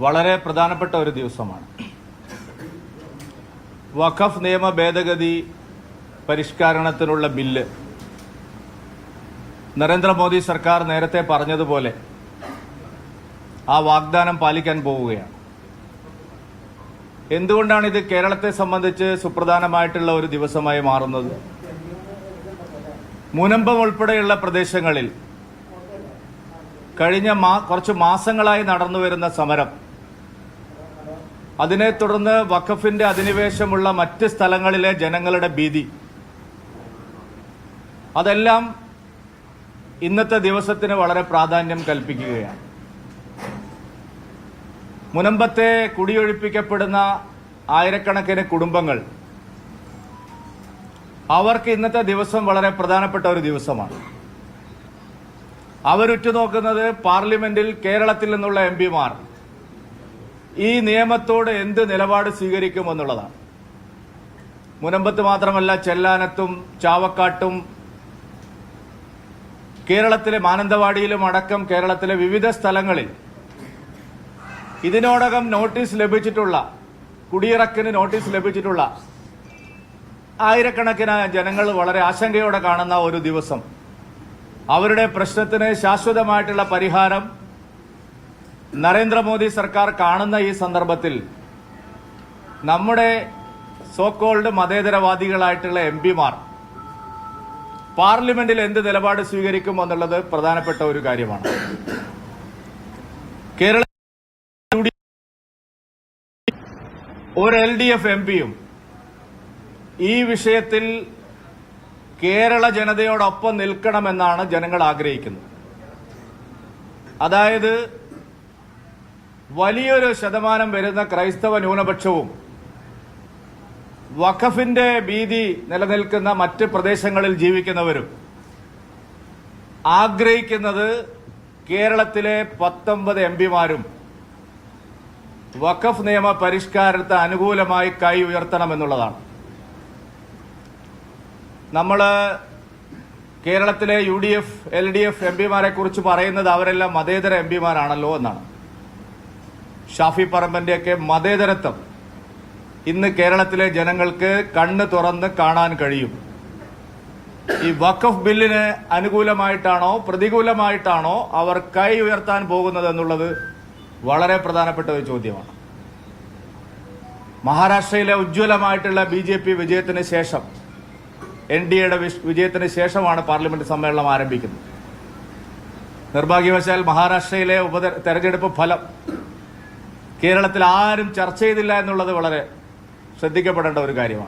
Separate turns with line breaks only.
വളരെ പ്രധാനപ്പെട്ട ഒരു ദിവസമാണ്. വഖഫ് നിയമ ഭേദഗതി പരിഷ്കരണത്തിനുള്ള ബില്ല്. നരേന്ദ്രമോദി സർക്കാർ നേരത്തെ പറഞ്ഞതുപോലെ ആ വാഗ്ദാനം പാലിക്കാൻ പോവുകയാണ്. എന്തുകൊണ്ടാണ് ഇത് കേരളത്തെ സംബന്ധിച്ച് സുപ്രധാനമായിട്ടുള്ള ഒരു ദിവസമായി മാറുന്നത്? മുനമ്പം ഉൾപ്പെടെയുള്ള പ്രദേശങ്ങളിൽ കഴിഞ്ഞ മാ കുറച്ച് മാസങ്ങളായി നടന്നു വരുന്ന സമരം അതിനെ തുടർന്ന് വഖഫിന്റെ അധിനിവേശമുള്ള മറ്റ് സ്ഥലങ്ങളിലെ ജനങ്ങളുടെ ഭീതി. അതെല്ലാം ഇന്നത്തെ ദിവസത്തിന് വളരെ പ്രാധാന്യം കൽപ്പിക്കുകയാണ്. മുനമ്പത്തെ കുടിയൊഴിപ്പിക്കപ്പെടുന്ന ആയിരക്കണക്കിന് കുടുംബങ്ങൾ അവർക്ക് ഇന്നത്തെ ദിവസം വളരെ പ്രധാനപ്പെട്ട ഒരു ദിവസമാണ്. അവരുറ്റുനോക്കുന്നത് പാർലമെന്റിൽ കേരളത്തിൽ നിന്നുള്ള എം പിമാർ. ഈ നിയമത്തോട് എന്ത് നിലപാട് സ്വീകരിക്കുമെന്നുള്ളതാണ്. മുനമ്പത്ത് മാത്രമല്ല ചെല്ലാനത്തും ചാവക്കാട്ടും കേരളത്തിലെ മാനന്തവാടിയിലും അടക്കം കേരളത്തിലെ വിവിധ സ്ഥലങ്ങളിൽ ഇതിനോടകം നോട്ടീസ് ലഭിച്ചിട്ടുള്ള കുടിയിറക്കിന് നോട്ടീസ് ലഭിച്ചിട്ടുള്ള ആയിരക്കണക്കിന് ജനങ്ങൾ വളരെ ആശങ്കയോടെ കാണുന്ന ഒരു ദിവസം. അവരുടെ പ്രശ്നത്തിന് ശാശ്വതമായിട്ടുള്ള പരിഹാരം നരേന്ദ്രമോദി സർക്കാർ കാണുന്ന ഈ സന്ദർഭത്തിൽ നമ്മുടെ സോക്കോൾഡ് മതേതരവാദികളായിട്ടുള്ള എം പിമാർ പാർലമെന്റിൽ എന്ത് നിലപാട് സ്വീകരിക്കും എന്നുള്ളത് പ്രധാനപ്പെട്ട ഒരു കാര്യമാണ്. കേരള ഒരു എൽ ഡി എഫ് എം പിയും ഈ വിഷയത്തിൽ കേരള ജനതയോടൊപ്പം നിൽക്കണമെന്നാണ് ജനങ്ങൾ ആഗ്രഹിക്കുന്നത്. അതായത് വലിയൊരു ശതമാനം വരുന്ന ക്രൈസ്തവ ന്യൂനപക്ഷവും വഖഫിന്റെ ഭീതി നിലനിൽക്കുന്ന മറ്റ് പ്രദേശങ്ങളിൽ ജീവിക്കുന്നവരും ആഗ്രഹിക്കുന്നത് കേരളത്തിലെ പത്തൊമ്പത് എം പിമാരും വഖഫ് നിയമ പരിഷ്കാരത്തെ അനുകൂലമായി കൈ ഉയർത്തണമെന്നുള്ളതാണ് നമ്മൾ കേരളത്തിലെ U D F L D F M പിമാരെ കുറിച്ച് പറയുന്നത് അവരെല്ലാം മതേതര എം പിമാരാണല്ലോ എന്നാണ്. ഷാഫി പറമ്പന്റെയൊക്കെ മതേതരത്വം. ഇന്ന് കേരളത്തിലെ ജനങ്ങൾക്ക് കണ്ണ് തുറന്ന് കാണാൻ കഴിയും. ഈ വഖഫ് ബില്ലിന് അനുകൂലമായിട്ടാണോ പ്രതികൂലമായിട്ടാണോ അവർ കൈ ഉയർത്താൻ പോകുന്നത് എന്നുള്ളത് വളരെ പ്രധാനപ്പെട്ട ഒരു ചോദ്യമാണ്. മഹാരാഷ്ട്രയിലെ ഉജ്ജ്വലമായിട്ടുള്ള ബി ജെ പി വിജയത്തിന് ശേഷം എൻ ഡി എയുടെ വിജയത്തിന് ശേഷമാണ് പാർലമെന്റ് സമ്മേളനം ആരംഭിക്കുന്നത്. നിർഭാഗ്യവശാൽ മഹാരാഷ്ട്രയിലെ ഉപത തെരഞ്ഞെടുപ്പ് ഫലം കേരളത്തിൽ ആരും ചർച്ച ചെയ്തില്ല എന്നുള്ളത് വളരെ ശ്രദ്ധിക്കപ്പെടേണ്ട ഒരു കാര്യമാണ്.